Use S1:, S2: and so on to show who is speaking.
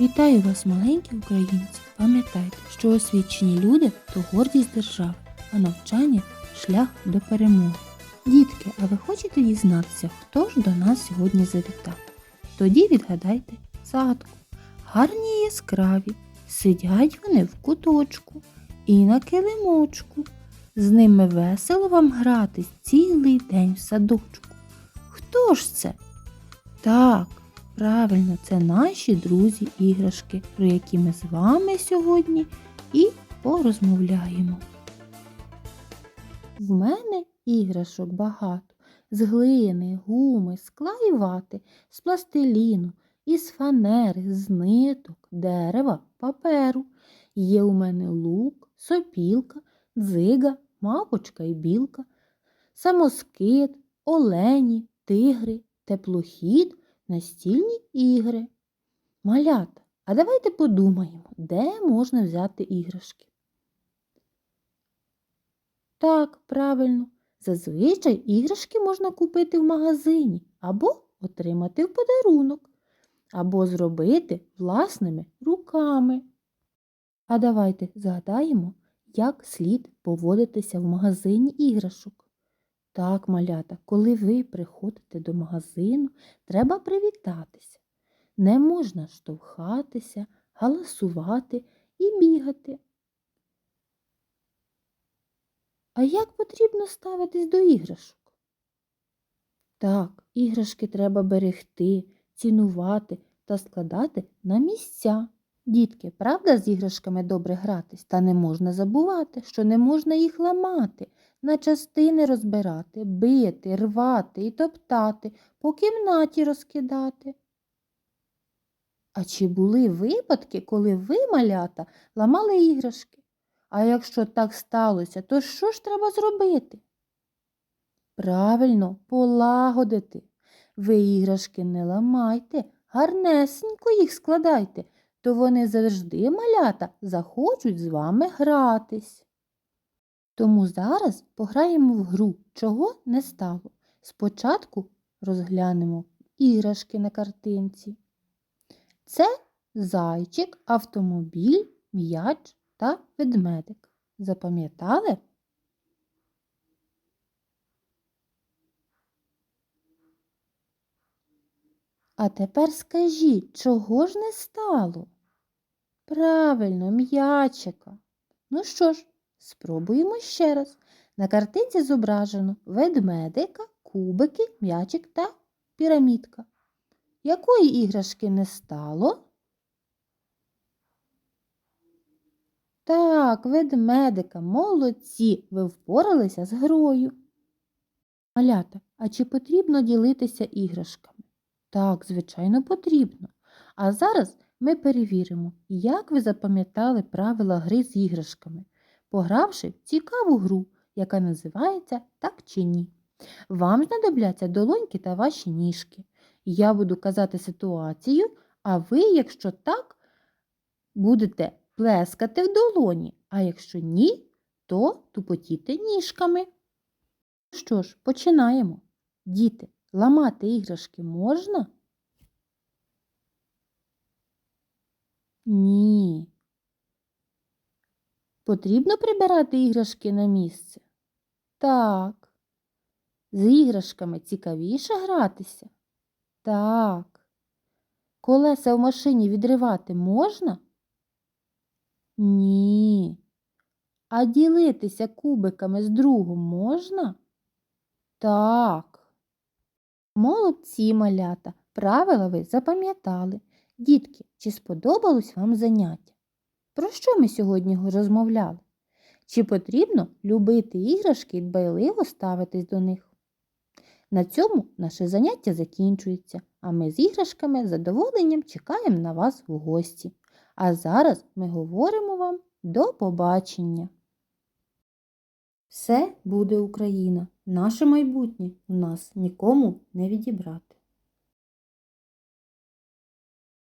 S1: Вітаю вас, маленькі українці! Пам'ятайте, що освічені люди то гордість держави, а навчання шлях до перемоги. Дітки, а ви хочете дізнатися, хто ж до нас сьогодні завітав? Тоді відгадайте загадку. Гарні яскраві, сидять вони в куточку і на килимочку. З ними весело вам гратись цілий день в садочку. Хто ж це? Так, правильно, це наші друзі іграшки, про які ми з вами сьогодні і порозмовляємо. В мене іграшок багато з глини, гуми, скла і вати, з пластиліну, із фанери, з ниток, дерева, паперу. Є у мене лук, сопілка, дзига, мавпочка і білка, самоскид, олені, тигри, теплохід, настільні ігри. Малята, а давайте подумаємо, де можна взяти іграшки. Так, правильно. Зазвичай іграшки можна купити в магазині або отримати в подарунок, або зробити власними руками. А давайте згадаємо, як слід поводитися в магазині іграшок. Так, малята, коли ви приходите до магазину, треба привітатися. Не можна штовхатися, галасувати і бігати. А як потрібно ставитись до іграшок? Так, іграшки треба берегти, цінувати та складати на місця. Дітки, правда, з іграшками добре гратись, та не можна забувати, що не можна їх ламати, на частини розбирати, бити, рвати і топтати, по кімнаті розкидати. А чи були випадки, коли ви, малята, ламали іграшки? А якщо так сталося, то що ж треба зробити? Правильно, полагодити. Ви іграшки не ламайте, гарнесенько їх складайте, то вони завжди, малята, захочуть з вами гратись. Тому зараз пограємо в гру, чого не стало. Спочатку розглянемо іграшки на картинці. Це зайчик, автомобіль, м'яч та ведмедик. Запам'ятали? А тепер скажіть, чого ж не стало? Правильно, м'ячика. Ну що ж, спробуємо ще раз. На картинці зображено ведмедика, кубики, м'ячик та пірамідка. Якої іграшки не стало? Так, ведмедика, молодці, ви впоралися з грою. Малята, а чи потрібно ділитися іграшками? Так, звичайно, потрібно. А зараз ми перевіримо, як ви запам'ятали правила гри з іграшками, погравши в цікаву гру, яка називається Так чи ні. Вам знадобляться долоньки та ваші ніжки. Я буду казати ситуацію, а ви, якщо так, будете плескати в долоні, а якщо ні, то тупотіти ніжками. Що ж, починаємо. Діти, ламати іграшки можна? Ні. Потрібно прибирати іграшки на місце? Так. З іграшками цікавіше гратися? Так. Колеса в машині відривати можна? Ні. А ділитися кубиками з другом можна? Так. Молодці малята, правила ви запам'ятали. Дітки, чи сподобалось вам заняття? Про що ми сьогодні розмовляли? Чи потрібно любити іграшки і дбайливо ставитись до них? На цьому наше заняття закінчується, а ми з іграшками з задоволенням чекаємо на вас в гості. А зараз ми говоримо вам до побачення. Все буде Україна. Наше майбутнє у нас нікому не відібрати.